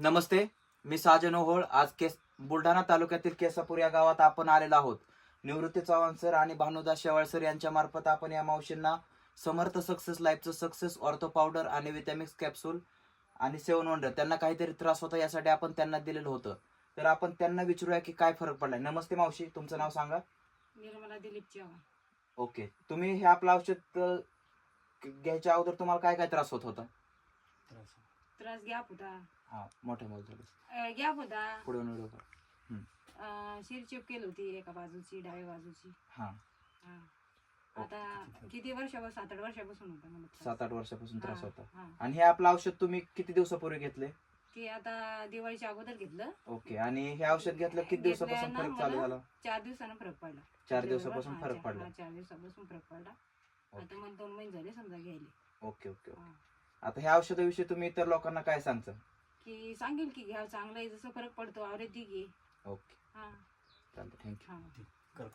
नमस्ते मी साजन ओहोळ. आज केस बुलढाणा तालुक्यातील केसापूर या गावात आपण आलेलो आहोत. निवृत्ती चव्हाण सर आणि भानुदास शेवाळ सर यांच्या मार्फत आपण या मावशींना समर्थ सक्सेस लाईफचं सक्सेस ऑर्थो पावडर आणि विटॅमिक्स कॅप्सूल आणि सेवन वंडर त्यांना काहीतरी त्रास होता यासाठी आपण त्यांना दिलेलं होतं. तर आपण त्यांना विचारूया की काय फरक पडलाय. नमस्ते मावशी तुमचं नाव सांगा. निर्मला दिलीप चव्हाण. ओके तुम्ही हे आपलं औषध घ्यायच्या अगोदर तुम्हाला काय काय त्रास होत होता त्रास गॅप होता हा मोठ्या मोठ्या गॅप होता पुढे. व्हिडिओ कर. अं, शिरचीप केली होती एका बाजूची डाव्या बाजूची. हा. हा. आता किती वर्षापासून सात आठ वर्षापासून होता मला त्रास. सात आठ वर्षापासून त्रास हा, होता. हा. आणि हे आपलं औषध तुम्ही किती दिवसापूर्वी घेतले? ते आता दिवाळीच्या अगोदर घेतलं. ओके आणि हे औषध घेतलं किती दिवसापासून घेतलं ना फरक चालू मला झाला? चार दिवसानं फरक पडला. चार दिवसापासून हा, फरक पडला. हा, चार दिवसापासून फरक पडला. आता मला दोन महिने झाले समजा घ्यायले. Okay okay okay. हा. आता ह्या औषधाविषयी तुम्ही इतर लोकांना काय सांगता? की सांगेल की घ्या चांगलं आहे जसं फरक पडतो आवरेज दी घे. ओके. हा. चालतं थँक्यू हा.